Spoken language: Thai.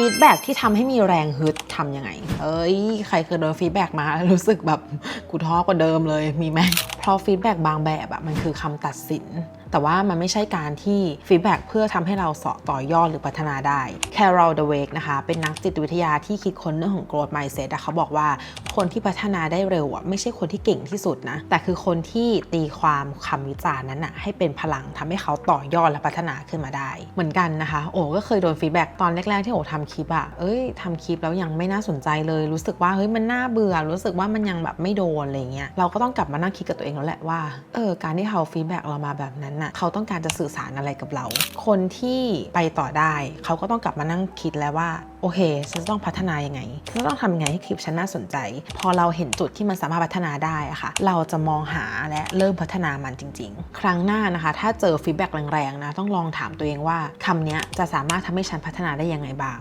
ฟีดแบ็กที่ทำให้มีแรงฮึดทำยังไง เอ้ย ใครเคยโดนฟีดแบ็กมาแล้วรู้สึกแบบกูท้อกว่าเดิมเลยมีไหม เพราะฟีดแบ็กบางแบบอะมันคือคำตัดสิน แต่ว่ามันไม่ใช่การที่ฟีดแบ็กเพื่อทำให้เราสอต่อยอดหรือพัฒนาได้ Carol Dweck นะคะ เป็นนักจิตวิทยาที่คิดค้นเรื่องของ growth mindset อะเขาบอกว่าคนที่พัฒนาได้เร็วอะไม่ใช่คนที่เก่งที่สุดนะ แต่คือคนที่ตีความคำวิจารณ์นั้นอะให้เป็นพลังทำให้เขาต่อยอดและพัฒนาขึ้นมาได้ เหมือนกันนะคะ โอก็เคยโดนฟีดแบ็กตอนแรกๆที่โอ้ทำคลิปอะเอ้ยทำคลิปแล้วยังไม่น่าสนใจเลย รู้สึกว่าเฮ้ยมันน่าเบื่อ รู้สึกว่ามันยังแบบไม่โดนอะไรเงี้ย เราก็ต้องกลับมานั่งคิดกับตัวเองแล้วแหละว่าเออการที่เขาฟีดแบ็กเรามาแบบนั้นน่ะเขาต้องการจะสื่อสารอะไรกับเรา คนที่ไปต่อได้ เขาก็ต้องกลับมานั่งคิดแล้วว่าโอเคฉันต้องพัฒนายังไงฉันต้องทำยังไงให้คลิปฉันน่าสนใจ พอเราเห็นจุดที่มันสามารถพัฒนาได้อะค่ะ เราจะมองหาและเริ่มพัฒนามันจริง ๆ ครั้งหน้านะคะ ถ้าเจอฟีดแบ็กแรงๆนะต้องลองถามตัวเองว่าคำนี้จะสามารถทำให้ฉันพัฒนาได้ยังไงบ้าง